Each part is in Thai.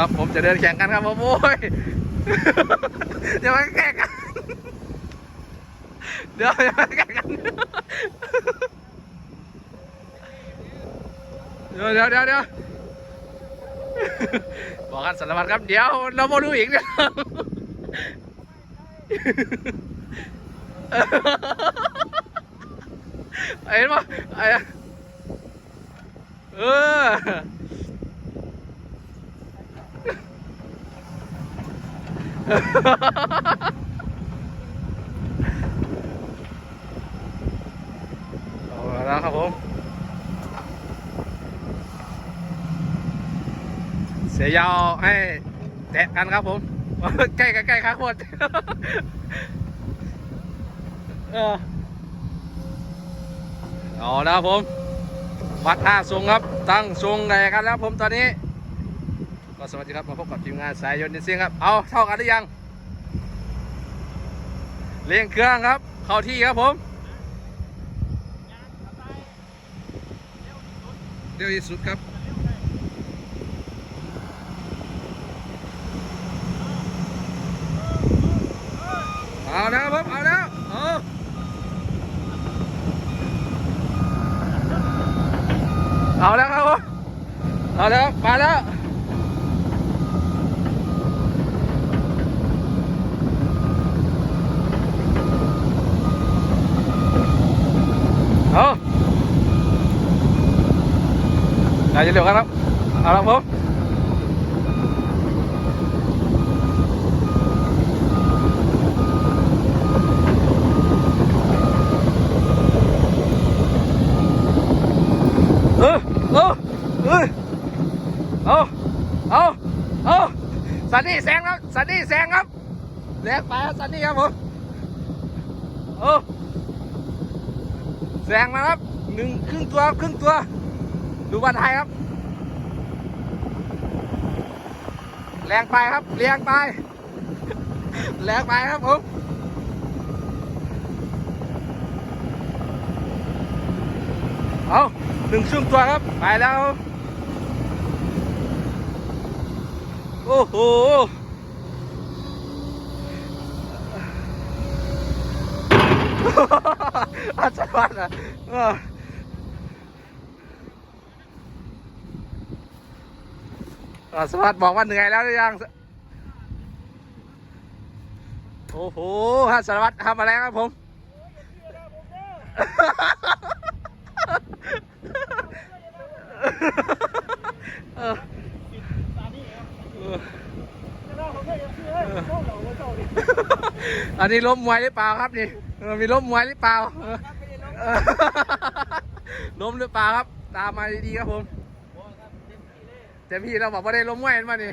เอาแล้วผมจะเดินแข่งกันครับผมโอ้ยเดี๋ยวมาแข่งกันเดี๋ยวอย่ามาแข่งกันเดี๋ยวเดี๋ยวเดี๋ยวเดี๋ยวบอกกันสารวัตรครับเดี๋ยวเราโมดูอีกเดี๋ยเห็นปะไอ้เออ เอาแล้วครับผม เสียยาวให้แตะกันครับผม ใกล้ใกล้ใกล้ครับโคตรเออเอาแล้วครับผมวัดท่าทรงครับ ตั้งทรงแดกันแล้วผมตอนนี้ ก็สวัสดีครับมาพบกับทีมงานสายยนต์ดินเซียงครับ เอาเท่ากันหรือยังเร่งเครื่องครับ เข้าที่ครับผมเร็วที่สุดครับเอาแล้วครับผมเอาแล้วเอาเอาแล้วครับผมเอาแล้วมาแล้วเอาได้จะเร็วกันครับเอาแล้วครับผม เออเออเออเอาเอาเอาสันนี่แซงครับสันนี่แซงครับแรงไปครับสันนี่ครับผมโอ้แซงมาครับหนึ่งครึ่งตัวครึ่งตัว ดูบันไทยครับ แรงไปครับแรงไป แรงไปครับผมเอาหนึ่งช่วงตัวครับไปแล้ว โอ้โหอาจารย์อะเอออ่า สวัสดิ์บอกว่าเหนื่อยแล้วหรือยัง โอ้โหฮะสารวัตรทำอะไรครับผม อันนี้ล้มมวยหรือเปล่าครับนี่ มีล้มมวยหรือเปล่าล้มหรือเปล่าครับ ตามมาดีๆครับผม แต่พี่เราบอกว่าได้ล้มมวยเห็นมานี่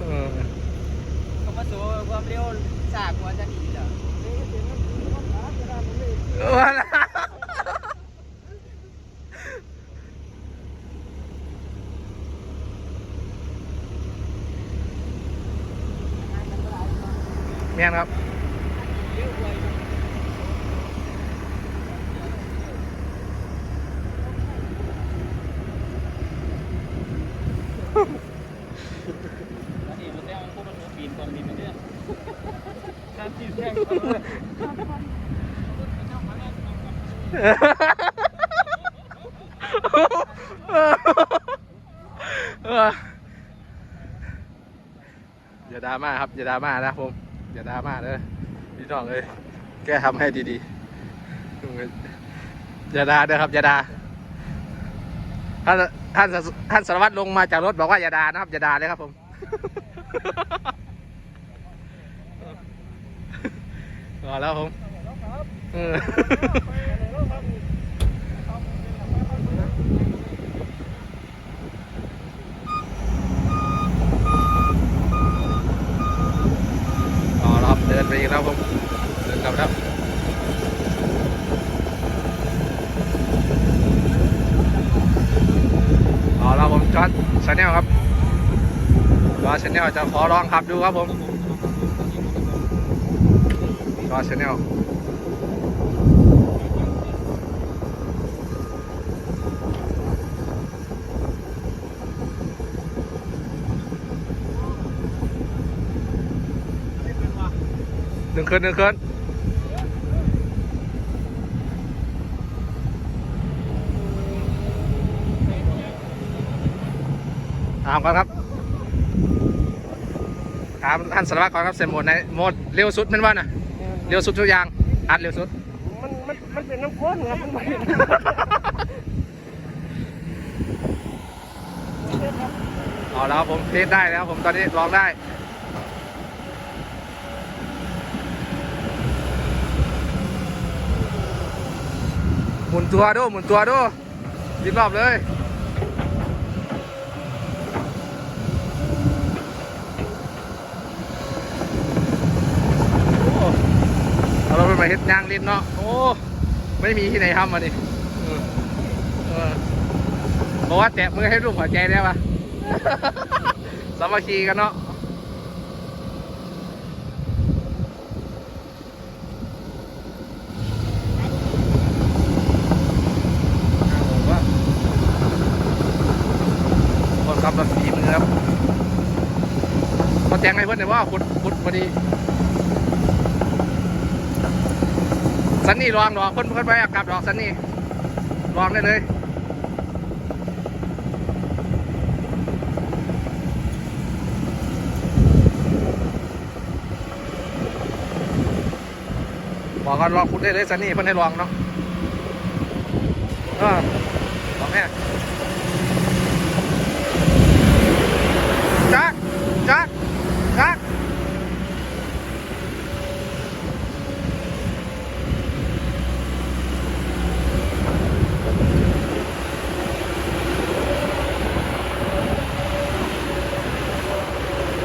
เออ ก็มาสู่ความเร็วสากกว่าจะดีเหรอ ว่าละ เมียนครับนี่มันแท้มันพวกมันปีนกองดินมันเนี่ยการปีนแท่งเอออย่าดราม่าครับ อย่าดราม่านะผม อย่าดราม่าเลยพี่น้องเลยแก้ทำให้ดีๆอย่าด่าเด้อครับอย่าด่าท่านท่านท่านสารวัตรลงมาจากรถบอกว่าอย่าด่านะครับอย่าด่าเลยครับผมรอแล้วผมเออ ต่อแล้วครับเดินไปอีกแล้วผมเดินกลับแล้ว แนลครับจอชา แนลจะขอลองขับดูครับผมจอชแนลหนึ่งคืนหนึ่งคืนถามก่อนครับ ถามท่านสารวัตรก่อนครับเซ็นโหมดในโหมดเร็วสุดแมันว่าน่ะเร็วสุดทุกอย่างอัดเร็วสุด มันมันมันเป็นน้ำข้นครับมันไม่เอาแล้วครับผมเทสได้แล้วผมตอนนี้ลองได้ หมุนตัวดูหมุนตัวดูยิบรอบเลยโอ้เอาเรา ไปมาเฮ็ดยางลิ้นเนาะโอ้ไม่มีที่ไหนทำมาดิเออเออบอกว่าแตะมือให้รูปหัวใจได้ปะสามัคคีกันเนาะผมว่าคนขับรถฝีมือครับมาแจ้งให้เพื่อนหน่อยว่าขุดขุดพอดี สันนี่ลองดอกคนคนไปกลับดอกสันนี่ลองได้เลยบอกกันลองคุณได้เลยสันนี่เพิ่นให้ลองเนาะเออลองแม่จักจักจัก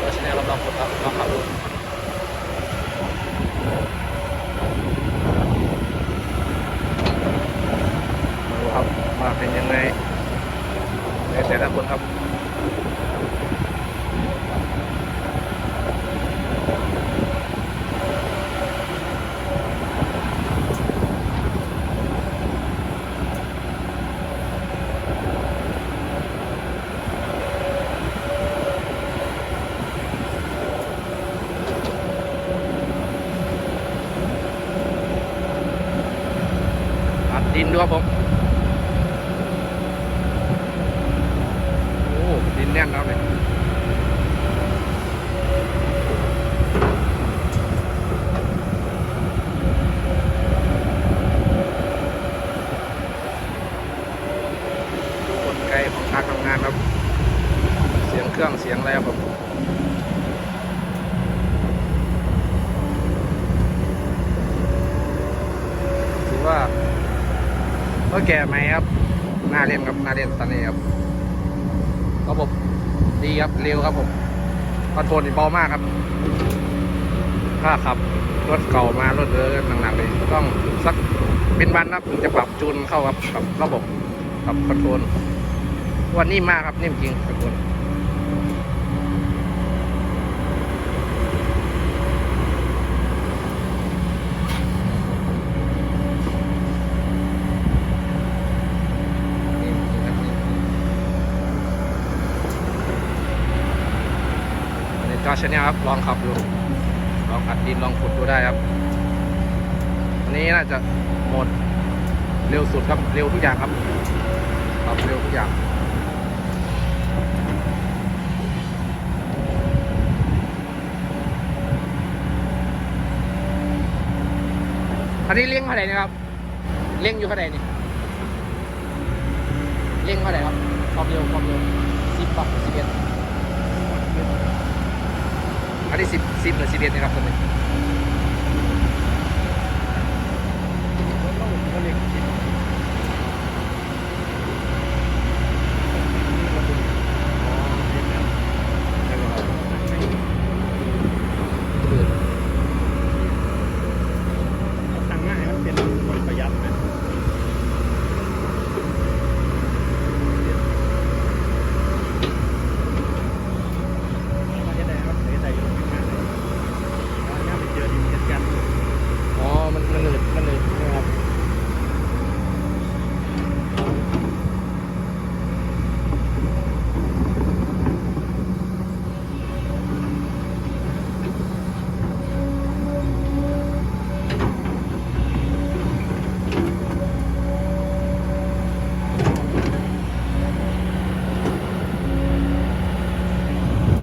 เราชนะเราลองขุดครับลองขับดู ดูครับว่าเป็นยังไง ในแต่ละคนครับอัดดินด้วยครับผม โอ้ดินแน่นแล้วเนี่ยกลไกของการทำงานครับ เสียงเครื่องเสียงอะไรครับผมถือว่าก็ แก่ไหมครับน่าเล่นครับน่าเล่นตอนนี้ครับระบบดีครับเร็วครับผมคอนโทรลนี่เบามากครับ ถ้าขับรถเก่ามารถเออหนักๆเลยต้องสักเป็นวันครับถึงจะปรับจูนเข้าครับกับระบบกับคอนโทรลวันนิ่มมากครับนิ่มจริงคอนโทรลนิ่มจริงครับนิ่มจริง อันนี้ก็ชแนลครับลองขับดูลองอัดดินลองขุดดูได้ครับอันนี้น่าจะหมดเร็วสุดครับเร็วทุกอย่างครับขับเร็วทุกอย่างอันนี้เลี้ยงเท่าไหร่นะครับ เลี้ยงอยู่เท่าไหร่นี่ เลี้ยงเท่าไหร่ครับความเร็วความเร็วสิบป่ะ สิบสิบสิบหรือสิบเอ็ดนะครับตอนนี้